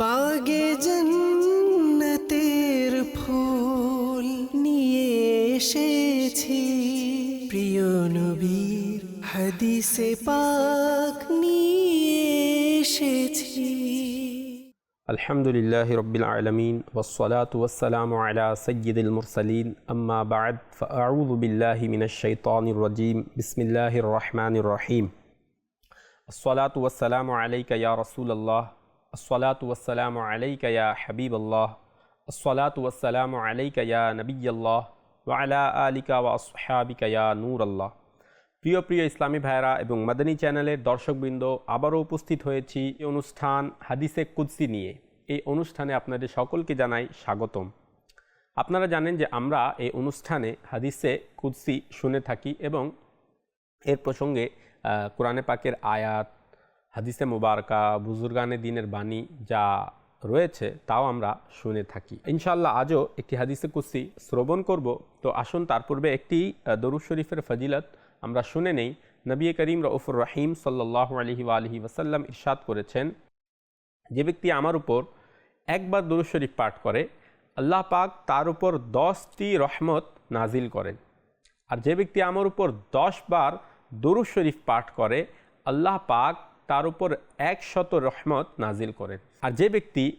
বাগে জন্নতের ফুল নিয়ে এসেছি প্রিয় নবীর হাদিসে পাক নিয়ে এসেছি الحمد لله رب العالمين والصلاة والسلام على سيد المرسلين أما بعد فأعوذ بالله من الشيطان الرجيم بسم الله الرحمن الرحيم الصلاة والسلام عليك يا رسول الله الصلاة والسلام عليك يا حبيب الله الصلاة والسلام عليك يا نبي الله وعلى آلك وأصحابك يا نور الله প্রিয় প্রিয় ইসলামী ভাইরা এবং মাদানী চ্যানেলের দর্শকবৃন্দ আবারও উপস্থিত হয়েছি এই অনুষ্ঠান হাদিসে কুদসি নিয়ে এই অনুষ্ঠানে আপনাদের সকলকে জানাই স্বাগতম আপনারা জানেন যে আমরা এই অনুষ্ঠানে হাদিসে কুদসি শুনে থাকি এবং এর প্রসঙ্গে আহ, কোরআনে পাকের আয়াত হাদিসে মোবারকা, বুজুর্গানে দিনের বাণী যা রয়েছে, তাও আমরা শুনে থাকি। ইনশাল্লাহ আজও একটি হাদিসে কুসি শ্রবণ করব। তো আসুন, তার পূর্বে একটি দরুদ শরীফের ফজিলত আমরা শুনে নেই। নবী করিম রউফুর রহিম সাল্লাহ আলহি আলহি ওয়াসাল্লাম ইরশাদ করেছেন, যে ব্যক্তি আমার উপর একবার দরুদ শরীফ পাঠ করে, আল্লাহ পাক তার উপর দশটি রহমত নাজিল করেন। আর যে ব্যক্তি আমার উপর দশ বার দরুদ শরীফ পাঠ করে, আল্লাহ পাক তার উপর একশত রহমত নাজিল করেন। আর যে ব্যক্তি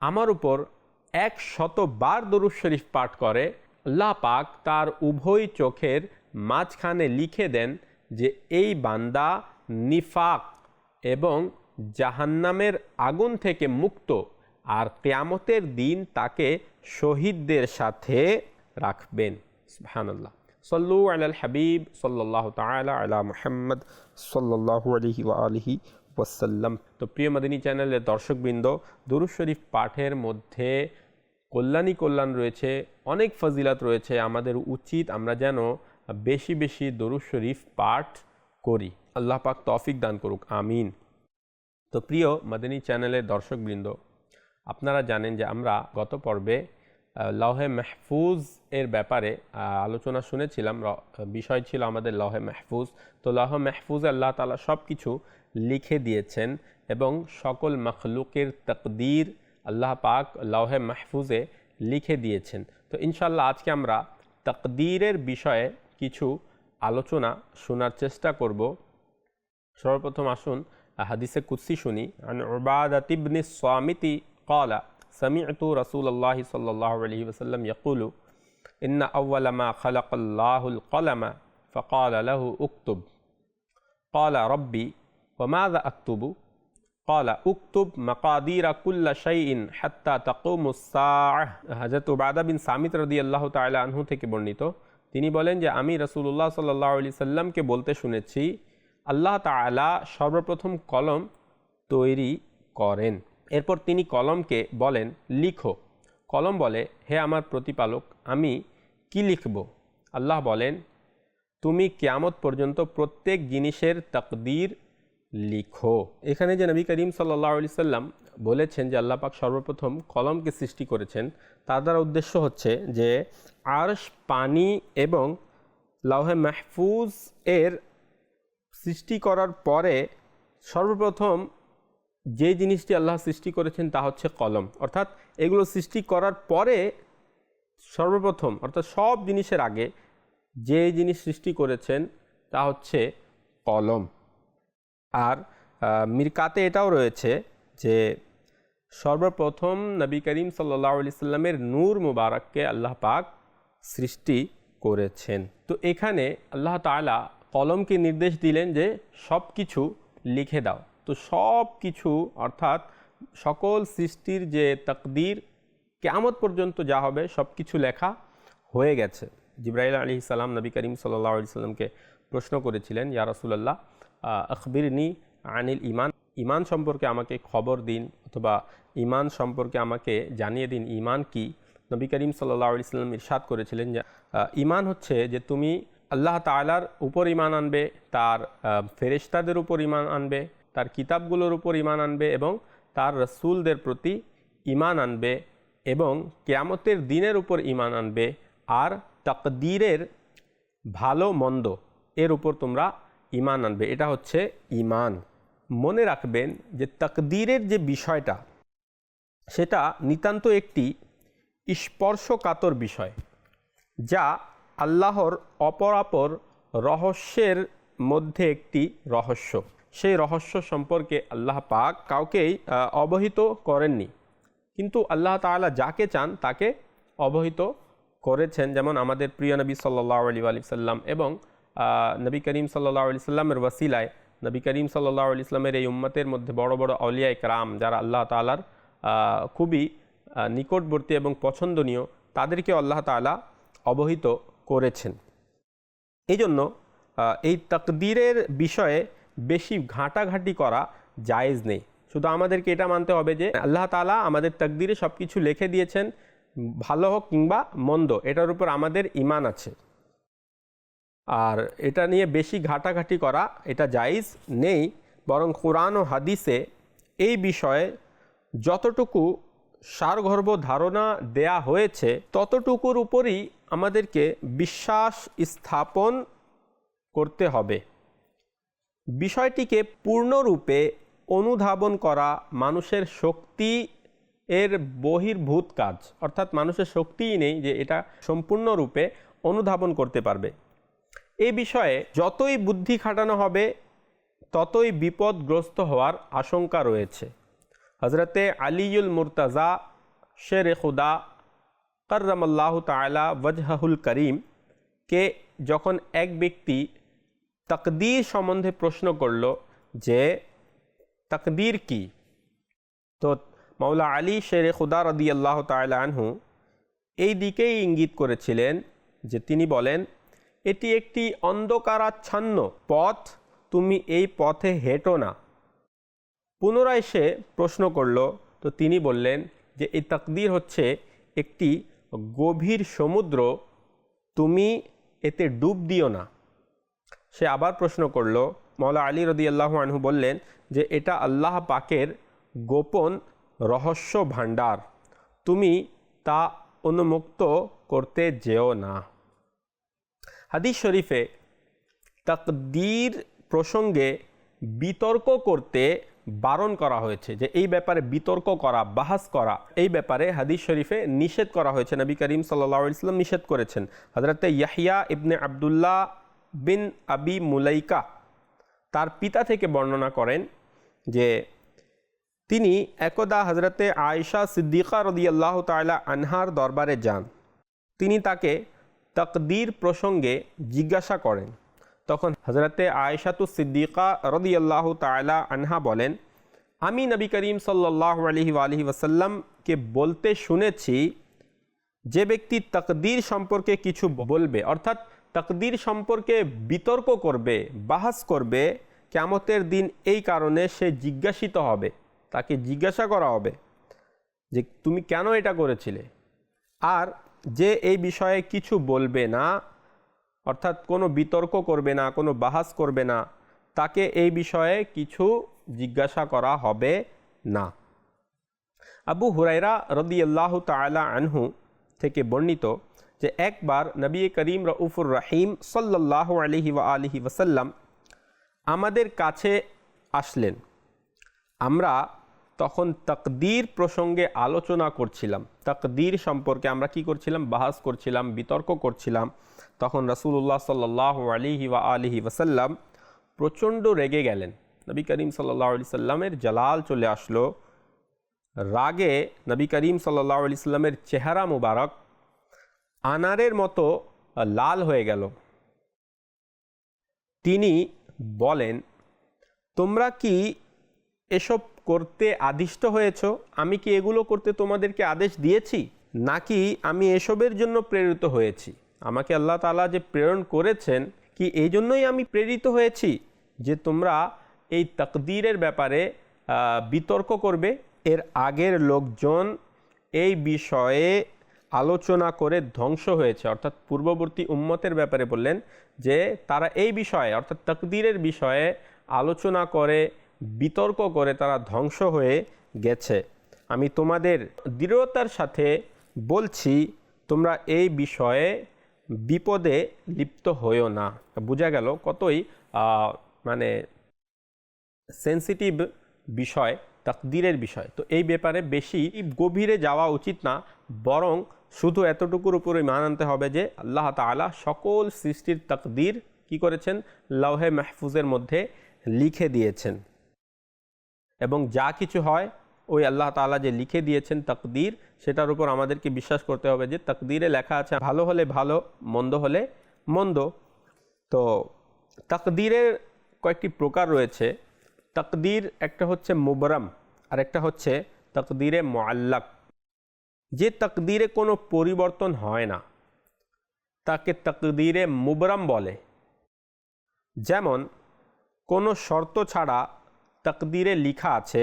আমার উপর এক শতবার দরুদ শরীফ পাঠ করে, আল্লাহ পাক তার উভয় চোখের মাঝখানে লিখে দেন যে, এই বান্দা নিফাক এবং জাহান্নামের আগুন থেকে মুক্ত আর কেয়ামতের দিন তাকে শহীদদের সাথে রাখবেন। সুবহানাল্লাহ। সল্লু আলাল হাবিব সাল্লাহ তালা আলা মুহাম্মদ সাল্লাহু আলহি আলহি ওয়াসাল্লাম। তো প্রিয় মদিনী চ্যানেলের দর্শকবৃন্দ দুরুজ শরীফ পাঠের মধ্যে কল্যাণী কল্যাণ রয়েছে, অনেক ফজিলাত রয়েছে, আমাদের উচিত আমরা যেন বেশি বেশি দরুদ শরীফ পাঠ করি। আল্লাহ পাক তৌফিক দান করুক, আমিন। তো প্রিয় মাদানী চ্যানেলের দর্শকবৃন্দ, আপনারা জানেন যে আমরা গত পর্বে লহে মেহফুজ এর ব্যাপারে আলোচনা শুনেছিলাম বিষয় ছিল আমাদের লহে মেহফুজ। তো লহ মেহফুজ আল্লাহ তালা সব কিছু লিখে দিয়েছেন এবং সকল মখলুকের তকদির আল্লাহ পাক লহে মাহফুজে লিখে দিয়েছেন। তো ইনশাল্লাহ আজকে আমরা তকদিরের বিষয়ে কিছু আলোচনা শোনার চেষ্টা করব। সর্বপ্রথম আসুন হাদিসে কুৎসি শুনি। আন ওবাদাতিবনি সামিতি কলা سمعت رسول الله صلى الله عليه وسلم يقول إن أول ما خلق الله القلم فقال له اكتب قال ربي وماذا أكتب قال اكتب مقادير كل شيء حتى تقوم الساعة হযরত উবাদা বিন সামিত রাদিয়াল্লাহু তাআলা আনহু থেকে বর্ণিত তিনি বলেন যে আমি রাসূলুল্লাহ সাল্লাল্লাহু আলাইহি সাল্লামকে বলতে শুনেছি আল্লাহ তাআলা সর্বপ্রথম কলম তৈরি করেন এরপর তিনি কলমকে বলেন, লিখো। কলম বলে, হে আমার প্রতিপালক, আমি কি লিখব? আল্লাহ বলেন, তুমি কেয়ামত পর্যন্ত প্রত্যেক জিনিসের তকদির লিখো। এখানে যে নবী করিম সাল্লাহ আলি সাল্লাম বলেছেন যে আল্লাহ পাক সর্বপ্রথম কলমকে সৃষ্টি করেছেন, তার দ্বারা উদ্দেশ্য হচ্ছে যে আরশ, পানি এবং লাউহে মাহফুজ এর সৃষ্টি করার পরে সর্বপ্রথম যে জিনিসটি আল্লাহ সৃষ্টি করেছেন তা হচ্ছে কলম। অর্থাৎ এগুলো সৃষ্টি করার পরে সর্বপ্রথম, অর্থাৎ সব জিনিসের আগে যে জিনিস সৃষ্টি করেছেন তা হচ্ছে কলম। আর মিরকাতে এটাও রয়েছে যে সর্বপ্রথম নবী করিম সাল্লাহ আলি সাল্লামের নূর মুবারককে আল্লাহ পাক সৃষ্টি করেছেন। তো এখানে আল্লাহ তাআলা কলমকে নির্দেশ দিলেন যে সব কিছু লিখে দাও। তো সব কিছু, অর্থাৎ সকল সৃষ্টির যে তকদির, কেয়ামত পর্যন্ত যা হবে, সব কিছু লেখা হয়ে গেছে। জিব্রাইল আলী সালাম নবী করিম সাল্লাহ আলি সাল্লামকে প্রশ্ন করেছিলেন, ইয়া রাসূলুল্লাহ আখবিরনি আনিল ইমান ইমান সম্পর্কে আমাকে খবর দিন, অথবা ইমান সম্পর্কে আমাকে জানিয়ে দিন ইমান কি? নবী করিম সাল্লাহ আলি সাল্লাম ইরশাদ করেছিলেন যে ইমান হচ্ছে যে তুমি আল্লাহ তাআলার উপর ইমান আনবে, তার ফেরেশতাদের উপর ইমান আনবে তার কিতাবগুলোর উপর ইমান আনবে এবং তার রসুলদের প্রতি ইমান আনবে এবং কেয়ামতের দিনের উপর ইমান আনবে আর তাকদীরের ভালো মন্দ এর উপর তোমরা ইমান আনবে। এটা হচ্ছে ইমান মনে রাখবেন যে তাকদীরের যে বিষয়টা, সেটা নিতান্ত একটি স্পর্শকাতর বিষয় যা আল্লাহর অপরাপর রহস্যের মধ্যে একটি রহস্য। সেই রহস্য সম্পর্কে আল্লাহ পাক কাউকেই অবহিত করেননি। কিন্তু আল্লাহ তাআলা যাকে চান তাকে অবহিত করেছেন। যেমন আমাদের প্রিয় নবী সাল্লাহ আলী আলি সাল্লাম এবং নবী করিম সাল্লাহ আলি সাল্লামের ওয়াসিলায় নবী করিম সাল্লাহ আলি ইসলামের এই উম্মতের মধ্যে বড় বড় আউলিয়া ইকরাম যারা আল্লাহ তালার খুবই নিকটবর্তী এবং পছন্দনীয়, তাদেরকে আল্লাহ তাআলা অবহিত করেছেন। এই জন্য এই তকদিরের বিষয়ে বেশি ঘাঁটাঘাঁটি করা জায়েজ নেই। শুধু আমাদেরকে এটা মানতে হবে যে আল্লাহ তালা আমাদের তাকদীরে সব কিছু লিখে দিয়েছেন, ভালো হোক কিংবা মন্দ, এটার উপর আমাদের ইমান আছে। আর এটা নিয়ে বেশি ঘাটাঘাটি করা এটা জায়েজ নেই, বরং কোরআন ও হাদিসে এই বিষয়ে যতটুকু সারগর্ভ ধারণা দেয়া হয়েছে, ততটুকুর উপরই আমাদেরকে বিশ্বাস স্থাপন করতে হবে। বিষয়টিকে পূর্ণরূপে অনুধাবন করা মানুষের শক্তি এর বহির্ভূত কাজ। অর্থাৎ মানুষের শক্তিই নেই যে এটা সম্পূর্ণরূপে অনুধাবন করতে পারবে। এই বিষয়ে যতই বুদ্ধি খাটানো হবে, ততই বিপদগ্রস্ত হওয়ার আশঙ্কা রয়েছে। হজরতে আলিউল মুরতাজা, শের খুদা, কররমাল্লাহ তালা ওয়াজহুল করিম কে যখন এক ব্যক্তি তকদির সম্বন্ধে প্রশ্ন করল যে, তকদির কি? তো মাওলা আলী শের খুদা রদি আল্লাহ আনহু এই দিকেই ইঙ্গিত করেছিলেন যে তিনি বলেন, এটি একটি অন্ধকারাচ্ছন্ন পথ, তুমি এই পথে হেঁটো না। পুনরায় সে প্রশ্ন করল, তো তিনি বললেন যে এই তাকদির হচ্ছে একটি গভীর সমুদ্র, তুমি এতে ডুব দিও না। সে আবার প্রশ্ন করল মৌলা আলী রদি আল্লাহ আনহু বললেন যে, এটা আল্লাহ পাকের গোপন রহস্য ভাণ্ডার। তুমি তা উন্মুক্ত করতে যেও না। হাদিস শরীফে তাকদীর প্রসঙ্গে বিতর্ক করতে বারণ করা হয়েছে যে, এই ব্যাপারে বিতর্ক করা, বাহাস করা, এই ব্যাপারে হাদিস শরীফে নিষেধ করা হয়েছে। নবী করিম সাল্লা ইসলাম নিষেধ করেছেন। হজরতে ইয়াহিয়া ইবনে আবদুল্লাহ বিন আবি মুলাইকা তার পিতা থেকে বর্ণনা করেন যে তিনি একদা হজরতে আয়েশা সিদ্দিকা রদিয়াল্লাহ তালা আনহার দরবারে যান। তিনি তাকে তকদির প্রসঙ্গে জিজ্ঞাসা করেন। তখন হজরতে আয়েশাতু সিদ্দিকা রদিয়াল্লাহ তালা আনহা বলেন, আমি নবী করিম সাল্লাহ আলহি আলহি ওসাল্লামকে বলতে শুনেছি যে ব্যক্তি তকদির সম্পর্কে কিছু বলবে, অর্থাৎ তকদির সম্পর্কে বিতর্ক করবে, বাহাস করবে কেমতের দিন এই কারণে সে জিজ্ঞাসিত হবে, তাকে জিজ্ঞাসা করা হবে যে তুমি কেন এটা করেছিলে? আর যে এই বিষয়ে কিছু বলবে না, অর্থাৎ কোনো বিতর্ক করবে না, কোনো বাহাস করবে না, তাকে এই বিষয়ে কিছু জিজ্ঞাসা করা হবে না। আবু হুরাইরা রদিয়াল্লাহ তালা আনহু থেকে বর্ণিত যে একবার নবী করিম রউফুর রাহিম সাল্লাহ আলহি ওয়া আলহি ওসাল্লাম আমাদের কাছে আসলেন। আমরা তখন তকদির প্রসঙ্গে আলোচনা করছিলাম। তকদির সম্পর্কে আমরা কি করছিলাম? বাহাস করছিলাম, বিতর্ক করছিলাম। তখন রসুল্লাহ সাল্লাহ আলিহি ওয়া আলিহি ওসাল্লাম প্রচণ্ড রেগে গেলেন। নবী করিম সাল্লাহ আলি সাল্লামের জালাল চলে আসলো। রাগে নবী করিম সাল্লাহ আলি সাল্লামের চেহারা মুবারক আনারের মতো লাল হয়ে গেল। তিনি বলেন, তোমরা কি এসব করতে আদিষ্ট হয়েছ? আমি কি এগুলো করতে তোমাদেরকে আদেশ দিয়েছি? নাকি আমি এসবের জন্য প্রেরিত হয়েছি? আমাকে আল্লাহ তালা যে প্রেরণ করেছেন, কি এই জন্যই আমি প্রেরিত হয়েছি যে তোমরা এই তকদিরের ব্যাপারে বিতর্ক করবে? এর আগের লোকজন এই বিষয়ে আলোচনা করে ধ্বংস হয়েছে। অর্থাৎ পূর্ববর্তী উম্মতের ব্যাপারে বললেন যে, তারা এই বিষয়ে, অর্থাৎ তকদিরের বিষয়ে আলোচনা করে, বিতর্ক করে তারা ধ্বংস হয়ে গেছে। আমি তোমাদের দৃঢ়তার সাথে বলছি, তোমরা এই বিষয়ে বিপদে লিপ্ত হয়েও না। বোঝা গেল কতই মানে সেন্সিটিভ বিষয়। তাকদিরের বিষয়। তো এই ব্যাপারে বেশি গভীরে যাওয়া উচিত না, বরং শুধু এতটুকুর উপরে মান আনতে হবে যে আল্লাহ তাআলা সকল সৃষ্টির তাকদির কি করেছেন? লৌহে মাহফুজের মধ্যে লিখে দিয়েছেন। এবং যা কিছু হয়, ওই আল্লাহ তাআলা যে লিখে দিয়েছেন তাকদির, সেটার উপর আমাদেরকে বিশ্বাস করতে হবে যে তাকদিরে লেখা আছে, ভালো হলে ভালো, মন্দ হলে মন্দ। তো তাকদিরের কয়েকটি প্রকার রয়েছে। তাকদির একটা হচ্ছে মুবরম আর একটা হচ্ছে তকদিরে মোয়াল্লাক যে তকদিরে কোনো পরিবর্তন হয় না, তাকে তকদিরে মুবরম বলে। যেমন, কোনো শর্ত ছাড়া তকদিরে লিখা আছে,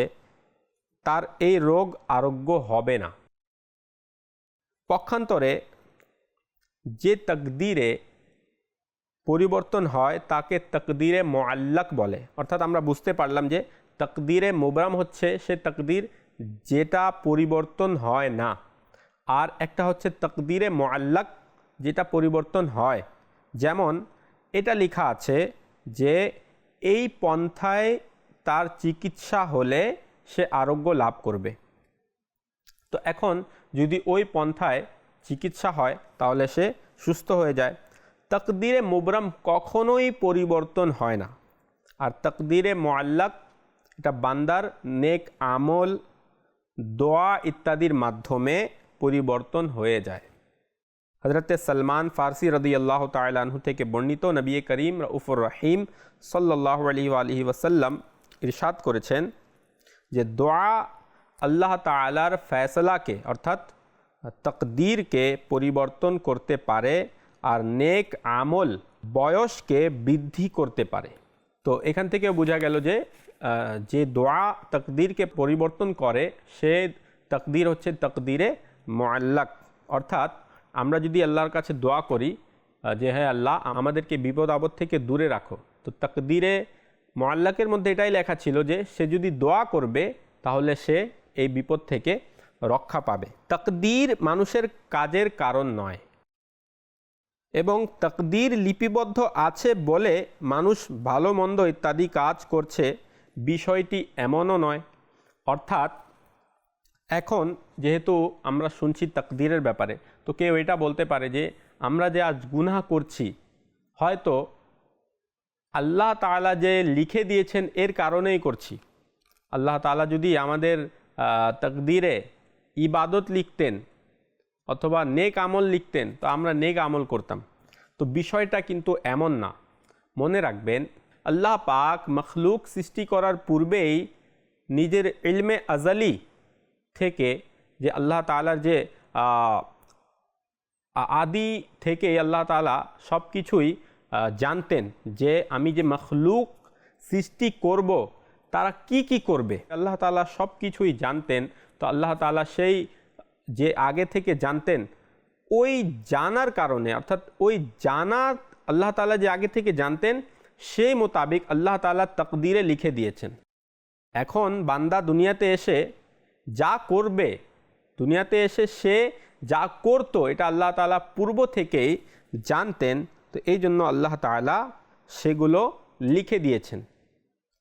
তার এই রোগ আরোগ্য হবে না। পক্ষান্তরে, যে তাকদিরে পরিবর্তন হয় তাকে তকদিরে মোয়াল্লাক বলে। অর্থাৎ আমরা বুঝতে পারলাম যে তকদিরে মোবরাম হচ্ছে সে তকদির যেটা পরিবর্তন হয় না। আর একটা হচ্ছে তকদিরে মোয়াল্লাক যেটা পরিবর্তন হয়। যেমন এটা লেখা আছে যে এই পন্থায় তার চিকিৎসা হলে সে আরোগ্য লাভ করবে। তো এখন যদি ওই পন্থায় চিকিৎসা হয় তাহলে সে সুস্থ হয়ে যায়। তকদিরে মুবরম কখনোই পরিবর্তন হয় না। আর তকদিরে মোয়াল্লাক এটা বান্দার নেক আমল, দোয়া ইত্যাদির মাধ্যমে পরিবর্তন হয়ে যায়। হজরত সলমান ফারসি রদি আল্লাহ তালহু থেকে বর্ণিত নবী করিম রউফুর রহিম সাল্লাহ আলহি আলহি ওসাল্লাম ইরশাদ করেছেন যে দোয়া আল্লাহ তালার ফয়সলাকে, অর্থাৎ তকদিরকে পরিবর্তন করতে পারে আর নেক আমল বয়সকে বৃদ্ধি করতে পারে। তো এখান থেকে বোঝা গেল যে যে দোয়া তকদিরকে পরিবর্তন করে, সে তকদির হচ্ছে তকদিরে মোয়াল্লাক অর্থাৎ আমরা যদি আল্লাহর কাছে দোয়া করি যে হ্যাঁ আল্লাহ, আমাদেরকে বিপদ আপদ থেকে দূরে রাখো। তো তকদিরে মোয়াল্লাকের মধ্যে এটাই লেখা ছিল যে, সে যদি দোয়া করবে, তাহলে সে এই বিপদ থেকে রক্ষা পাবে। তকদির মানুষের কাজের কারণ নয়। এবং তকদির লিপিবদ্ধ আছে বলে মানুষ ভালো মন্দ ইত্যাদি কাজ করছে, বিষয়টি এমনও নয়। অর্থাৎ, এখন যেহেতু আমরা শুনছি তকদিরের ব্যাপারে, তো কেউ এটা বলতে পারে যে আমরা যে আজ গুনাহ করছি, হয়তো আল্লাহ তাআলা যে লিখে দিয়েছেন এর কারণেই করছি। আল্লাহ তাআলা যদি আমাদের তকদিরে ইবাদত লিখতেন অথবা নেক আমল লিখতেন, তো আমরা নেক আমল করতাম। তো বিষয়টা কিন্তু এমন না। মনে রাখবেন, আল্লাহ পাক মখলুক সৃষ্টি করার পূর্বেই নিজের ইলমে আজালি থেকে যে আল্লাহ তাআলার যে আদি থেকে আল্লাহ তালা সব কিছুই জানতেন যে আমি যে মখলুক সৃষ্টি করব, তারা কি কি করবে। আল্লাহ তালা সব কিছুই জানতেন। তো আল্লাহ তাআলা সেই যে আগে থেকে জানতেন, ওই জানার কারণে, অর্থাৎ ওই জানা আল্লাহ তাআলা যে আগে থেকে জানতেন, সেই মোতাবিক আল্লাহ তালা তকদিরে লিখে দিয়েছেন। এখন বান্দা দুনিয়াতে এসে যা করবে, দুনিয়াতে এসে সে যা করতো, এটা আল্লাহ তাআলা পূর্ব থেকেই জানতেন, তো এই জন্য আল্লাহ তাআলা সেগুলো লিখে দিয়েছেন।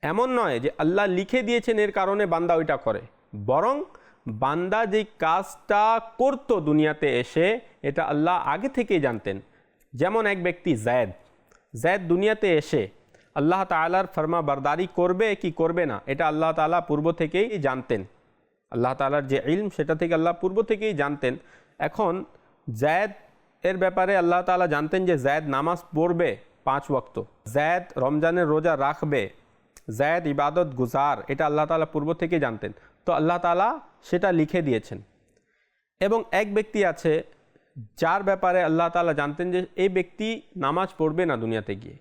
এমন নয় যে আল্লাহ লিখে দিয়েছেন, এর কারণে বান্দা ওইটা করে, বরং বান্দা যে কাজটা করতো দুনিয়াতে এসে, এটা আল্লাহ আগে থেকেই জানতেন। যেমন এক ব্যক্তি জায়দ জায়দ দুনিয়াতে এসে আল্লাহ তাআলার ফরমা বারদারি করবে কি করবে না, এটা আল্লাহ তাআলা পূর্ব থেকেই জানতেন। আল্লাহ তাআলার যে ইলম, সেটা থেকে আল্লাহ পূর্ব থেকেই জানতেন। এখন জায়দ এর ব্যাপারে আল্লাহ তাআলা জানতেন যে জায়দ নামাজ পড়বে পাঁচ ওয়াক্ত, জায়দ রমজানের রোজা রাখবে, জায়দ ইবাদত গুজার, এটা আল্লাহ তাআলা পূর্ব থেকেই জানতেন। তো আল্লাহ তালা সেটা লিখে দিয়েছেন। এবং এক ব্যক্তি আছে, যার ব্যাপারে আল্লাহ তাআলা জানতেন যে এই ব্যক্তি নামাজ পড়বে না দুনিয়াতে গিয়ে।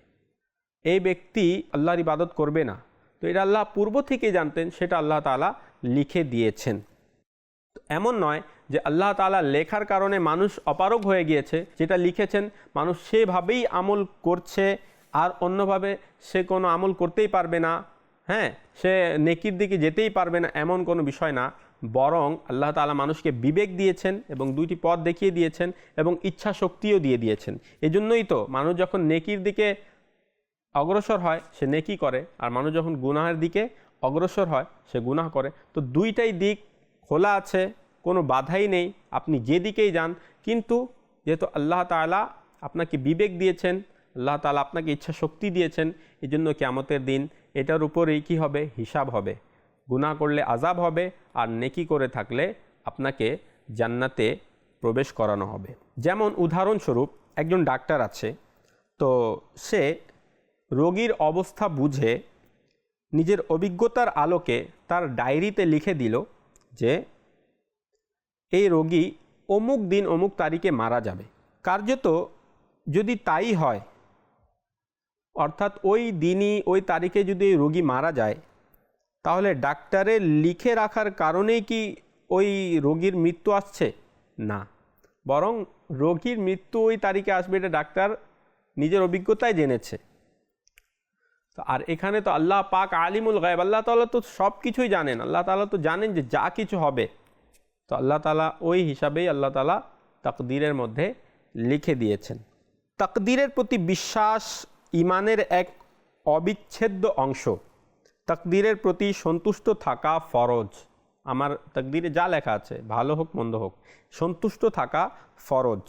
এই ব্যক্তি আল্লাহর ইবাদত করবে না। তো এটা আল্লাহ পূর্ব থেকেই জানতেন, সেটা আল্লাহ তালা লিখে দিয়েছেন। এমন নয় যে আল্লাহ তাআলা লেখার কারণে মানুষ অপারগ হয়ে গিয়েছে, যেটা লিখেছেন, মানুষ সেভাবেই আমল করছে আর অন্যভাবে সে কোনো আমল করতেই পারবে না। হ্যাঁ। সে নেকির দিকে যেতেই পারবে না, এমন কোনো বিষয় না। বরং আল্লাহ তাআলা মানুষকে বিবেক দিয়েছেন এবং দুইটি পথ দেখিয়ে দিয়েছেন এবং ইচ্ছা শক্তিও দিয়ে দিয়েছেন। এজন্যই তো মানুষ যখন নেকির দিকে অগ্রসর হয়, সে নেকি করে। আর মানুষ যখন গুনাহের দিকে অগ্রসর হয়, সে গুনাহ করে। তো দুইটাই দিক খোলা আছে, কোনো বাধাই নেই। আপনি যেদিকেই যান, কিন্তু যেহেতু আল্লাহ তাআলা আপনাকে বিবেক দিয়েছেন, আল্লাহ তাআলা আপনাকে ইচ্ছা শক্তি দিয়েছেন এই জন্য কেয়ামতের দিন এটার উপরেই কী হবে? হিসাব হবে। গুনাহ করলে আজাব হবে আর নেকি করে থাকলে আপনাকে জান্নাতে প্রবেশ করানো হবে। যেমন উদাহরণস্বরূপ, একজন ডাক্তার আছে, তো সে রোগীর অবস্থা বুঝে নিজের অভিজ্ঞতার আলোকে তার ডায়েরিতে লিখে দিল যে, এই রোগী অমুক দিন অমুক তারিখে মারা যাবে। কার্যত যদি তাই হয় অর্থাৎ ওই দিনই, ওই তারিখে যদি ওই রোগী মারা যায়, তাহলে ডাক্তারের লিখে রাখার কারণেই কি ওই রোগীর মৃত্যু আসছে? না। বরং রোগীর মৃত্যু ওই তারিখে আসবে এটা ডাক্তার নিজের অভিজ্ঞতায় জেনেছে। আর এখানে তো আল্লাহ পাক আলিমুল গায়েব, আল্লাহ তালা তো সব কিছুই জানেন। আল্লাহ তাআলা তো জানেন যে যা কিছু হবে। তো আল্লাহ তালা ওই হিসাবেই আল্লাহ তালা তাকদীরের মধ্যে লিখে দিয়েছেন। তাকদীরের প্রতি বিশ্বাস ইমানের এক অবিচ্ছেদ্য অংশ। তকদিরের প্রতি সন্তুষ্ট থাকা ফরজ। আমার তকদিরে যা লেখা আছে, ভালো হোক, মন্দ হোক, সন্তুষ্ট থাকা ফরজ।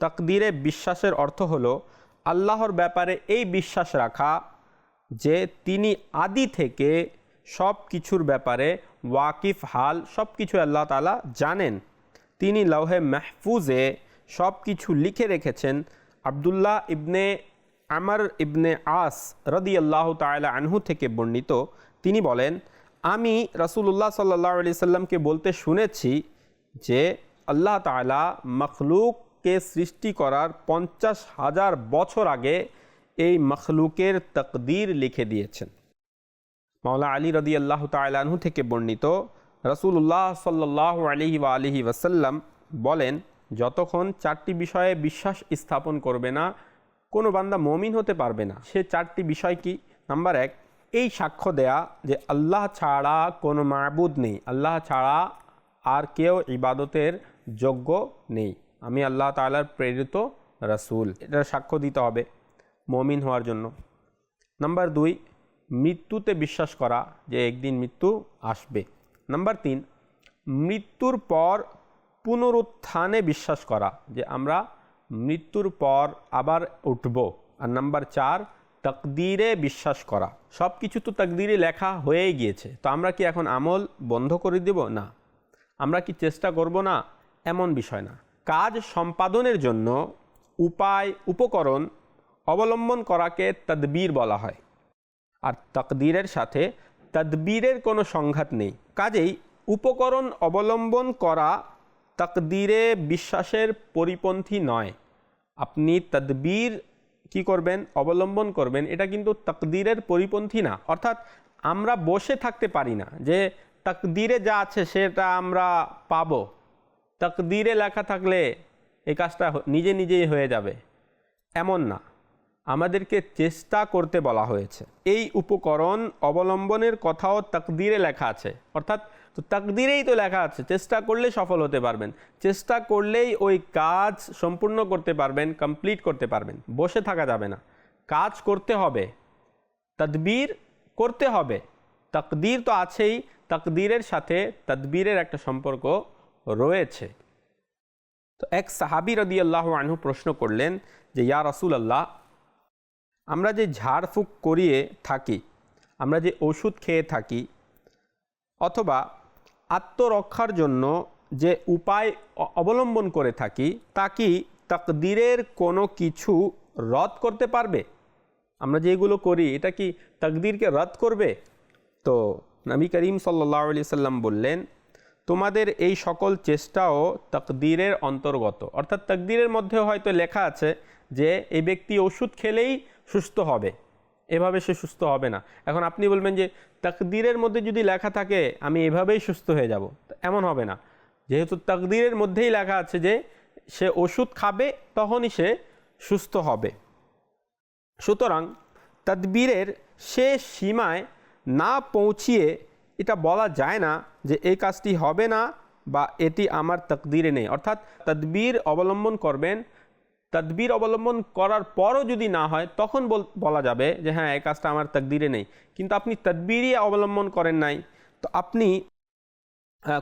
তকদিরে বিশ্বাসের অর্থ হলো, আল্লাহর ব্যাপারে এই বিশ্বাস রাখা যে তিনি আদি থেকে সব কিছুর ব্যাপারে ওয়াকিফ, হাল, সব কিছু আল্লাহ তালা জানেন। তিনি লৌহে মেহফুজে সব কিছু লিখে রেখেছেন। আবদুল্লাহ ইবনে আমর ইবনে আস রদি আল্লাহ তালা আনহু থেকে বর্ণিত, তিনি বলেন, আমি রাসূলুল্লাহ সাল্লাহ আলি সাল্লামকে বলতে শুনেছি যে আল্লাহ তালা মখলুককে সৃষ্টি করার পঞ্চাশ হাজার বছর আগে এই মখলুকের তকদির লিখে দিয়েছেন। মাওলা আলী রদি আল্লাহ তালাহু থেকে বর্ণিত রসুল্লাহ সাল্লাহ আলহি বা আলহি ওয়াসাল্লাম বলেন, যতক্ষণ চারটি বিষয়ে বিশ্বাস স্থাপন করবে না কোনো বান্দা মমিন হতে পারবে না। সে চারটি বিষয় কি? নাম্বার এক, এই সাক্ষ্য দেয়া যে আল্লাহ ছাড়া কোনো মাবুদ নেই। আল্লাহ ছাড়া আর কেউ ইবাদতের যোগ্য নেই। আমি আল্লাহ তালার প্রেরিত রাসূল। এটার সাক্ষ্য দিতে হবে মমিন হওয়ার জন্য। নাম্বার দুই, মৃত্যুতে বিশ্বাস করা যে একদিন মৃত্যু আসবে। নাম্বার তিন, মৃত্যুর পর পুনরুত্থানে বিশ্বাস করা যে আমরা মৃত্যুর পর আবার উঠব। আর নাম্বার চার, তকদিরে বিশ্বাস করা। সব কিছু তো তকদিরে লেখা হয়েই গিয়েছে। তো আমরা কি এখন আমল বন্ধ করে দেব? না। আমরা কি চেষ্টা করব? না। এমন বিষয় না। কাজ সম্পাদনের জন্য উপায়, উপকরণ অবলম্বন করাকে তদবির বলা হয়। আর তকদিরের সাথে তদবিরের কোনো সংঘাত নেই। কাজেই উপকরণ অবলম্বন করা তকদিরে বিশ্বাসের পরিপন্থী নয়। আপনি তদবির কি করবেন? অবলম্বন করবেন। এটা কিন্তু তকদিরের পরিপন্থী না। অর্থাৎ আমরা বসে থাকতে পারি না যে তকদিরে যা আছে সেটা আমরা পাব। তকদিরে লেখা থাকলে এই কাজটা নিজে নিজেই হয়ে যাবে। এমন না। আমাদেরকে চেষ্টা করতে বলা হয়েছে। এই উপকরণ অবলম্বনের কথাও তাকদিরে লেখা আছে। অর্থাৎ তো তাকদিরেই তো লেখা আছে, চেষ্টা করলে সফল হতে পারবেন। চেষ্টা করলেই ওই কাজ সম্পূর্ণ করতে পারবেন কমপ্লিট করতে পারবেন। বসে থাকা যাবে না। কাজ করতে হবে। তদবির করতে হবে। তাকদির তো আছেই, তাকদিরের সাথে তদবিরের একটা সম্পর্ক রয়েছে। তো এক সাহাবি রদি আল্লাহ আনহু প্রশ্ন করলেন যে, ইয়া রসুল আল্লাহ আমরা যে ঝাড়ফুঁক করিয়ে থাকি, আমরা যে ওষুধ খেয়ে থাকি, অথবা আত্মরক্ষার জন্য যে উপায় অবলম্বন করে থাকি, তা কি তাকদিরের কোনো কিছু রদ করতে পারবে? আমরা যেগুলো করি, এটা কি তাকদিরকে রদ করবে? তো নবী করিম সাল্লাহ আলি সাল্লাম বললেন, তোমাদের এই সকল চেষ্টাও তকদিরের অন্তর্গত। অর্থাৎ তকদিরের মধ্যে হয়তো লেখা আছে যে এই ব্যক্তি ওষুধ খেলেই সুস্থ হবে। এভাবে সে সুস্থ হবে না। এখন আপনি বলবেন যে তাকদিরের মধ্যে যদি লেখা থাকে, আমি এভাবেই সুস্থ হয়ে যাব। এমন হবে না। যেহেতু তাকদিরের মধ্যেই লেখা আছে যে, সে ওষুধ খাবে, তখনই সে সুস্থ হবে। সুতরাং তদবীরের শেষ সীমায় না পৌঁছিয়ে এটা বলা যায় না যে, এই কাজটি হবে না বা এটি আমার তকদিরে নেই। অর্থাৎ তদবীর অবলম্বন করবেন তদবির অবলম্বন করার পরও যদি না হয়, তখন বল- যাবে যে হ্যাঁ এই কাজটা আমার তকদিরে নেই। কিন্তু আপনি তদবিরই অবলম্বন করেন নাই, তো আপনি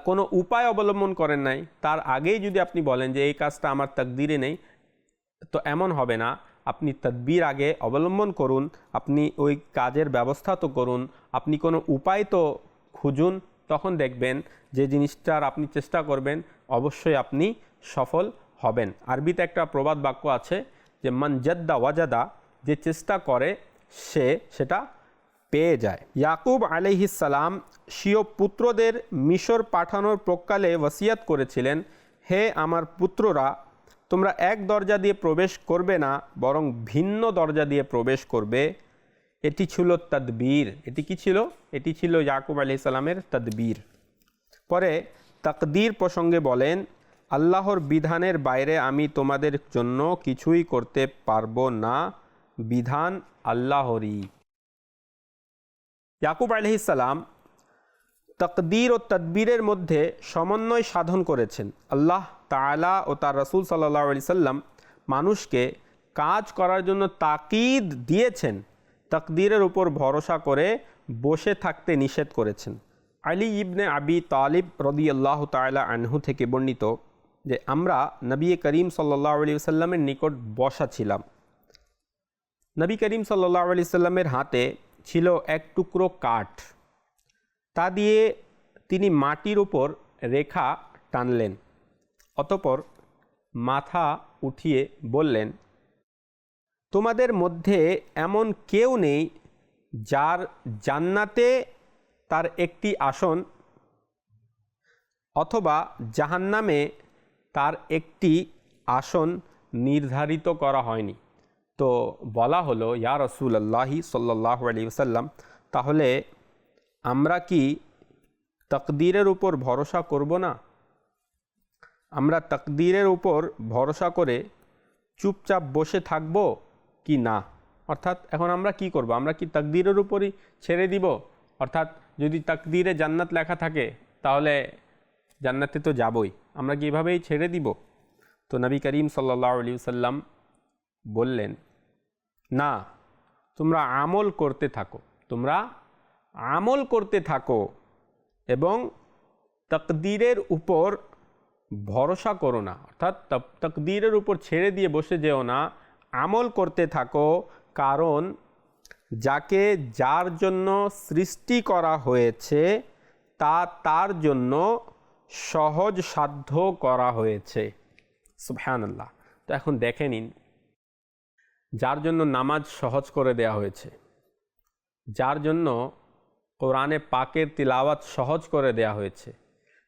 কোনো উপায় অবলম্বন করেন নাই, তার আগেই যদি আপনি বলেন যে, এই কাজটা আমার তকদিরে নেই, তো এমন হবে না। আপনি তদবির আগে অবলম্বন করুন, আপনি ওই কাজের ব্যবস্থা তো করুন, আপনি কোনো উপায় তো খুঁজুন, তখন দেখবেন যে, জিনিসটার আপনি চেষ্টা করবেন, অবশ্যই আপনি সফল হবেন। আরবিতে একটা প্রবাদ বাক্য আছে যে, মান জদ্দা ওয়াজাদা যে চেষ্টা করে সে সেটা পেয়ে যায়। ইয়াকুব আলাইহিসালাম স্বীয় পুত্রদের মিশর পাঠানোর প্রকালে ওসিয়াত করেছিলেন, হে আমার পুত্ররা, তোমরা এক দরজা দিয়ে প্রবেশ করবে না, বরং ভিন্ন দরজা দিয়ে প্রবেশ করবে। এটি ছিল তদবীর। এটি কি ছিল? এটি ছিল ইয়াকুব আলি সালামের তদবীর। পরে তাকদীর প্রসঙ্গে বলেন আল্লাহর বিধানের বাইরে আমি তোমাদের জন্য কিছুই করতে পারব না। বিধান আল্লাহরই। ইয়াকুব আলহিসাল্লাম তকদির ও তদবীরের মধ্যে সমন্বয় সাধন করেছেন। আল্লাহ তাআলা ও তার রসুল সাল্লাহ সাল্লাম মানুষকে কাজ করার জন্য তাকিদ দিয়েছেন। তকদিরের উপর ভরসা করে বসে থাকতে নিষেধ করেছেন। আলী ইবনে আবি তালিব রদি আল্লাহ তালা আনহু থেকে বর্ণিত যে আমরা নবী করিম সাল্লাহ আলি সাল্লামের নিকট বসা ছিলাম। নবী করিম সাল্লাহ আলি সাল্লামের হাতে ছিল এক টুকরো কাঠ। তা দিয়ে তিনি মাটির উপর রেখা টানলেন, অতপর মাথা উঠিয়ে বললেন, তোমাদের মধ্যে এমন কেউ নেই যার জান্নাতে তার একটি আসন অথবা জাহান্নামে তার একটি আসন নির্ধারিত করা হয়নি। তো বলা হলো, ইয়া রসুল আল্লাহি সাল্লাহ আলী সাল্লাম তাহলে আমরা কি তকদিরের উপর ভরসা করব না? আমরা তকদিরের উপর ভরসা করে চুপচাপ বসে থাকব কি না? অর্থাৎ এখন আমরা কি করব? আমরা কি তকদিরের উপরই ছেড়ে দিব? অর্থাৎ যদি তকদিরে জান্নাত লেখা থাকে, তাহলে জান্নাতে তো যাবই, আমরা কি এভাবেই ছেড়ে দিব? তো নবী করিম সাল্লাহ আলী সাল্লাম বললেন, না, তোমরা আমল করতে থাকো, তোমরা আমল করতে থাকো এবং তকদিরের উপর ভরসা করো না, অর্থাৎ তক- তকদিরের উপর ছেড়ে দিয়ে বসে যেও না, আমল করতে থাকো, কারণ যাকে যার জন্য সৃষ্টি করা হয়েছে, তা তার জন্য সহজ সাধ্য করা হয়েছে। সুবহানাল্লাহ। তো এখন দেখে নিন, যার জন্য নামাজ সহজ করে দেয়া হয়েছে, যার জন্য কোরআনে পাকের তিলাওয়াত সহজ করে দেয়া হয়েছে,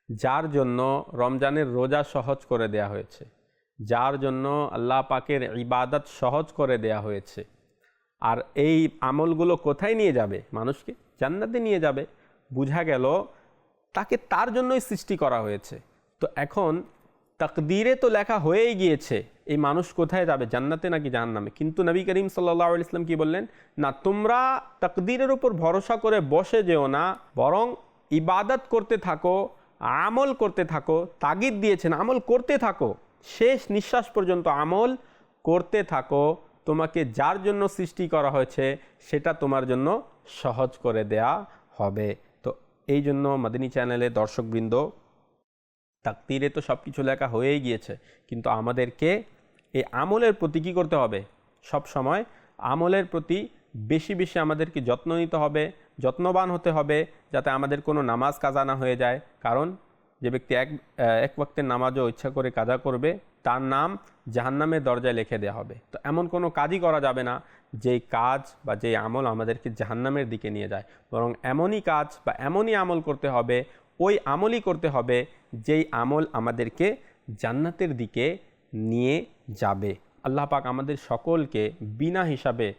যার জন্য রমজানের রোজা সহজ করে দেয়া হয়েছে, যার জন্য আল্লাহ পাকের ইবাদত সহজ করে দেয়া হয়েছে। আর এই আমলগুলো কোথায় নিয়ে যাবে মানুষকে? জান্নাতে নিয়ে যাবে। বোঝা গেল তাকে তার জন্যই সৃষ্টি করা হয়েছে। তো এখন তাকদিরে তো লেখা হয়েই গিয়েছে, এই মানুষ কোথায় যাবে, জান্নাতে নাকি জাহান্নামে? কিন্তু নবী করিম সাল্লাহ ইসলাম কি বললেন? না, তোমরা তাকদিরের উপর ভরসা করে বসে যেও না, বরং ইবাদত করতে থাকো, আমল করতে থাকো, তাগিদ দিয়েছেন, আমল করতে থাকো, শেষ নিঃশ্বাস পর্যন্ত আমল করতে থাকো, তোমাকে যার জন্য সৃষ্টি করা হয়েছে, সেটা তোমার জন্য সহজ করে দেয়া হবে। এই জন্য মাদিনী চ্যানেলে দর্শকবৃন্দ তাকতিরে তো সব কিছু লেখা হয়েই গিয়েছে, কিন্তু আমাদেরকে এই আমলের প্রতি কী করতে হবে? সব সময় আমলের প্রতি বেশি বেশি আমাদেরকে যত্ন নিতে হবে, যত্নবান হতে হবে, যাতে আমাদের কোনো নামাজ কাজা না হয়ে যায়। কারণ যে ব্যক্তি এক এক ওয়াক্তের নামাজও ইচ্ছা করে কাজা করবে, তার নাম জাহান্নামের দরজায় লিখে দেওয়া হবে। তো এমন কোনো কাজই করা যাবে না যেই কাজ বা যেই আমল আমাদেরকে জাহান্নামের দিকে নিয়ে যায়, বরং এমনই কাজ বা এমনই আমল করতে হবে, ওই আমলই করতে হবে যেই আমল আমাদেরকে জান্নাতের দিকে নিয়ে যাবে। আল্লাহ পাক আমাদের সকলকে বিনা হিসাবে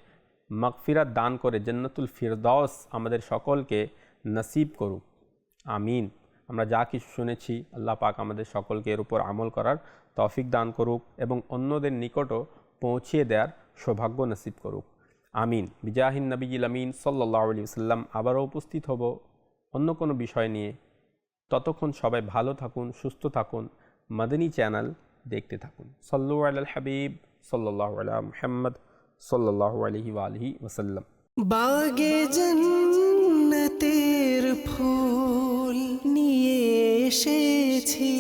মাগফিরাত দান করে জান্নাতুল ফিরদৌস আমাদের সকলকে নসিব করুক। আমিন। আমরা যা কিছু শুনেছি, আল্লাহ পাক আমাদের সকলকে এর উপর আমল করার তৌফিক দান করুক এবং অন্যদের নিকটও পৌঁছিয়ে দেওয়ার সৌভাগ্য নসিব করুক। আমিন। বিজাহিন নবীজিল আমিন সাল্লাহ আলী সাল্লাম আবারও উপস্থিত হব অন্য কোনো বিষয় নিয়ে। ততক্ষণ সবাই ভালো থাকুন, সুস্থ থাকুন। মাদিনী চ্যানেল দেখতে থাকুন। সল্লু আল হাবিব সাল্লাহ আলাম মহম্মদ সাল্লাহ আলহি আলহি ওসাল্লাম বাগে জন্নতের ফুল নিয়ে এসেছি।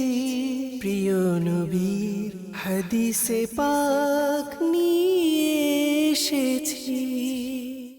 প্রিয় নবীর হাদিসে পাক নিয়ে এসেছি